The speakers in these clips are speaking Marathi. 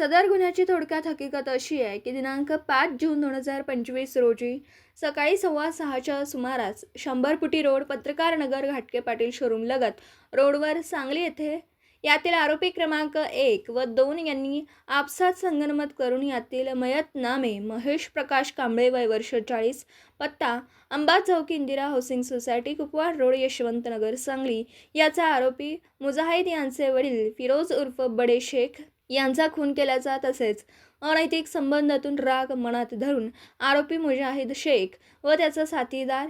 सदर गुन्ह्याची थोडक्यात हकीकत अशी आहे की दिनांक पाच जून दोन हजार पंचवीस रोजी सकाळी सव्वा सहाच्या सुमारास शंभर फुटी रोड पत्रकार नगर घाटके पाटील शोरूमलगत रोडवर सांगली येथे यातील आरोपी क्रमांक एक व दोन यांनी आपसात संगनमत करून यातील मयत नामे महेश प्रकाश कांबळे वय वर्ष चाळीस पत्ता अंबा चौक Indira housing society Kupwad road Yashwantnagar Sangli याचा आरोपी मुजाहिद यांचे वडील फिरोज उर्फ बडे शेख यांचा खून केल्याचा तसेच अनैतिक संबंधातून राग मनात धरून आरोपी मुजाहिद शेख व त्याचा साथीदार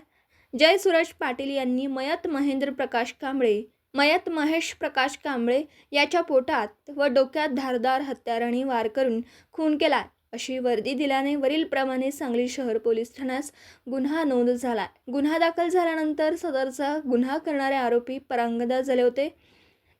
जय सुरज पाटील यांनी मयत महेंद्र प्रकाश कांबळे मयत महेश प्रकाश कांबळे याच्या पोटात व डोक्यात धारदार हत्याराने वार करून खून केला. अशी वर्दी दिल्याने वरीलप्रमाणे सांगली शहर पोलीस ठाण्यास गुन्हा नोंद झाला. गुन्हा दाखल झाल्यानंतर सदरचा गुन्हा करणारे आरोपी परांगदा झाले होते.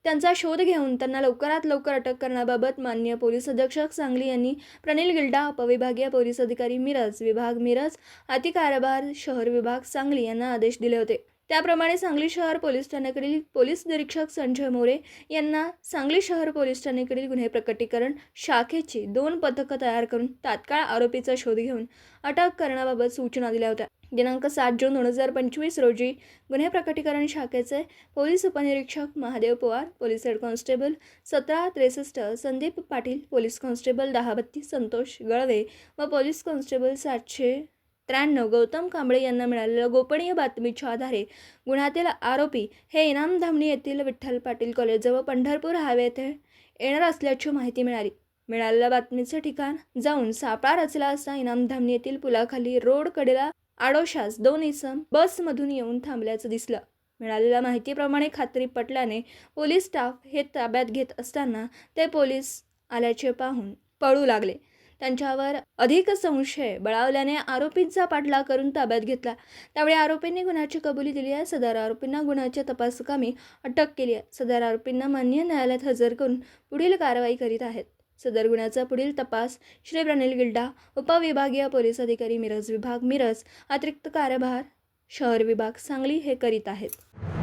त्यांचा शोध घेऊन त्यांना लवकरात लवकर अटक करण्याबाबत मान्य पोलीस अधीक्षक सांगली यांनी प्रनिल गिल्डा उपविभागीय पोलीस अधिकारी मिरज विभाग मिरज अतिकारभार शहर विभाग सांगली यांना आदेश दिले होते. त्याप्रमाणे सांगली शहर पोलीस ठाण्याकडील पोलीस निरीक्षक संजय मोरे यांना सांगली शहर पोलीस ठाण्याकडील गुन्हे प्रकटीकरण शाखेची दोन पथकं तयार करून तात्काळ आरोपीचा शोध घेऊन अटक करण्याबाबत सूचना दिल्या होत्या. दिनांक सात जून दोन हजार पंचवीस रोजी गुन्हे प्रकटीकरण शाखेचे पोलीस उपनिरीक्षक Mahadev Pawar police head constable सतरा त्रेसष्ट संदीप पाटील पोलीस कॉन्स्टेबल दहा बत्तीस संतोष गळवे व पोलीस कॉन्स्टेबल सातशे त्र्याण्णव गौतम कांबळे यांना मिळालेल्या गोपनीय बातमीच्या आधारे गुन्ह्यातील आरोपी हे इनाम धामणी येथील विठ्ठल पाटील कॉलेजजवळ पंढरपूर हायवे येथे येणार असल्याची माहिती मिळाली. मिळालेल्या बातमीचं ठिकाण जाऊन सापळा रचला असता इनाम धामणी येथील पुलाखाली रोड कडेला आडोशास दोन इसम बसमधून येऊन थांबल्याचं दिसलं. मिळालेल्या माहितीप्रमाणे खात्री पटल्याने पोलीस स्टाफ हे ताब्यात घेत असताना ते पोलीस आल्याचे पाहून पळू लागले. त्यांच्यावर अधिक संशय बळावल्याने आरोपींचा पाठलाग करून ताब्यात घेतला. त्यावेळी आरोपींनी गुन्ह्याची कबुली दिली आहे. सदर आरोपींना गुन्ह्याच्या तपासकामी अटक केली आहे. सदर आरोपींना मान्य न्यायालयात हजर करून पुढील कारवाई करीत आहेत. सदर गुन्ह्याचा पुढील तपास श्री प्रणिल गिल्डा उपविभागीय पोलीस अधिकारी मिरज विभाग मिरज अतिरिक्त कार्यभार शहर विभाग सांगली हे करीत आहेत.